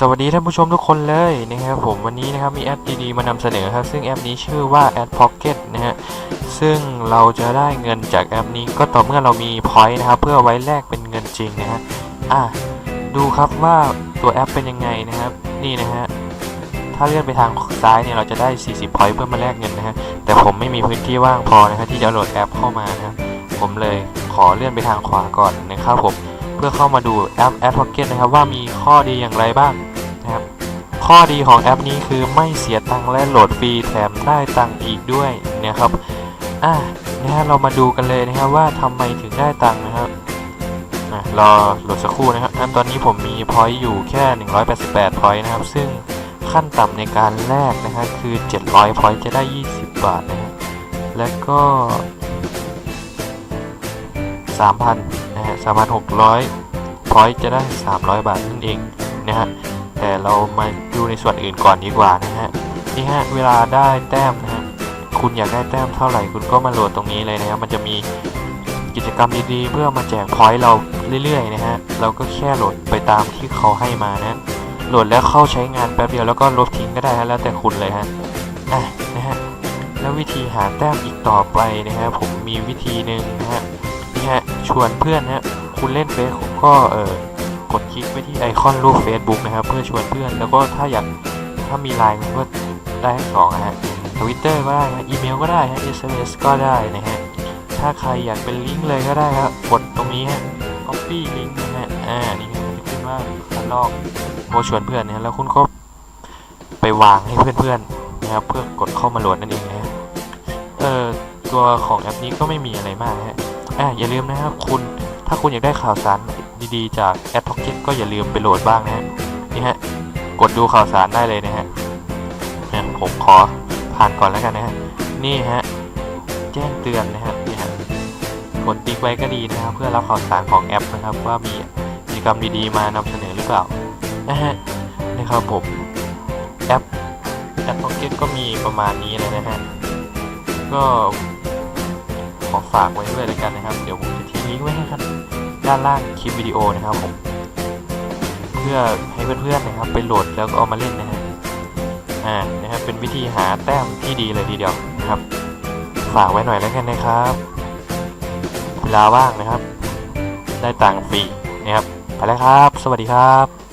สวัสดีท่านผู้ชมทุกคนเลยนะครับผมวันนี้นะครับมีแอปดีๆมานำเสนอครับ ซึ่งแอปนี้ชื่อว่า Ad Pocket นะฮะซึ่งเราจะได้เงินจากแอปนี้ก็ต่อเมื่อเรามี point นะครับ เพื่อไว้แลกเป็นเงินจริงนะฮะอะดูครับว่าตัวแอปเป็นยังไงนะครับ นี่นะฮะถ้าเลื่อนไปทางซ้ายเนี่ยเราจะได้ 40 point เพื่อมาแลกเงินนะฮะแต่ผมไม่มีพื้นที่ว่างพอนะฮะที่จะโหลดแอปเข้ามานะครับผมเลยขอเลื่อนไปทางขวาก่อนนะครับผมเพื่อเข้ามาดูแอป Ad Pocket นะครับว่ามีข้อดีอย่างไรบ้าง ข้อดีของแอปนี้คือไม่เสียตังค์และโหลดฟรีแถมได้ตังค์อีกด้วยนะครับอะนะฮะเรามาดูกันเลยนะครับว่าทำไมถึงได้ตังค์นะครับอะรอโหลดสักครู่นะครับตอนนี้ผมมีพอยต์อยู่แค่ 188พอยต์นะครับ ซึ่งขั้นต่ำในการแลกนะครับคือ 700พอยต์จะได้ 20 บาทนะครับและก็ 3,000นะฮะ3,600พอยต์จะได้ 300 บาทนั่นเองนะฮะ แต่เรามาดูในส่วนอื่นก่อนดีกว่านะฮะนี่ฮะเวลาได้แต้มนะฮะคุณอยากได้แต้มเท่าไหร่คุณก็มาโหลดตรงนี้เลยนะครับมันจะมีกิจกรรมดีๆ เพื่อมาแจกพอยต์เราเรื่อยๆนะฮะเราก็แค่โหลดไปตามที่เขาให้มานะโหลดแล้วเข้าใช้งานแป๊บเดียวแล้วก็ลบทิ้งก็ได้ฮะแล้วแต่คุณเลยฮะอะนะฮะแล้ววิธีหาแต้มอีกต่อไปนะฮะผมมีวิธีหนึ่งนะฮะนี่ฮะชวนเพื่อนฮะคุณเล่นเฟซก็เออ กดคลิกไปที่ไอคอนรูป Facebook นะครับ เพื่อชวนเพื่อน แล้วก็ถ้าอยากถ้ามีไลน์ก็ได้ทั้งสองนะฮะทวิตเตอร์ก็ได้ฮะอีเมลก็ได้ฮะ SMS ก็ได้นะฮะถ้าใครอยากเป็นลิงก์เลยก็ได้ครับกดตรงนี้ฮะ copy ลิงก์นะฮะอ่านี่ฮะจะขึ้นว่าข้างนอกโพสชวนเพื่อนนะฮะแล้วคุณก็ไปวางให้เพื่อนๆนะครับเพื่อกดเข้ามาโหลดนั่นเองนะฮะเออตัวของแอปนี้ก็ไม่มีอะไรมากนะฮะอะอย่าลืมนะครับคุณถ้าคุณอยากได้ข่าวสาร ดีๆ จาก a d p o c k e t ก็อย่าลืมไปโหลดบ้างนะฮะนี่ฮะกดดูข่าวสารได้เลยนะฮะเนี่ยผมขอผ่านก่อนแล้วกันนะฮะนี่ฮะแจ้งเตือนนะครับนี่ฮะกดติ๊กไว้ก็ดีนะครับเพื่อรับข่าวสารของแอปนะครับ ว่ามีกิจกรรมดีๆ มานำเสนอหรือเปล่านะฮะนะครับผมแอป a d p o c k e t ก็มีประมาณนี้เลยนะฮะก็ขอฝากไว้ด้วยแล้วกันนะครับ เดี๋ยวผมจะทิ้งลิงก์ไว้ให้ครับ ด้านล่างคลิปวิดีโอนะครับผม เพื่อให้เพื่อนๆนะครับไปโหลดแล้วก็เอามาเล่นนะฮะอ่านะครับเป็นวิธีหาแต้มที่ดีเลยทีเดียวนะครับ ฝากไว้หน่อยแล้วกันนะครับเวลาว่างนะครับ ได้ต่างฟรีนะครับไปแล้วครับ สวัสดีครับ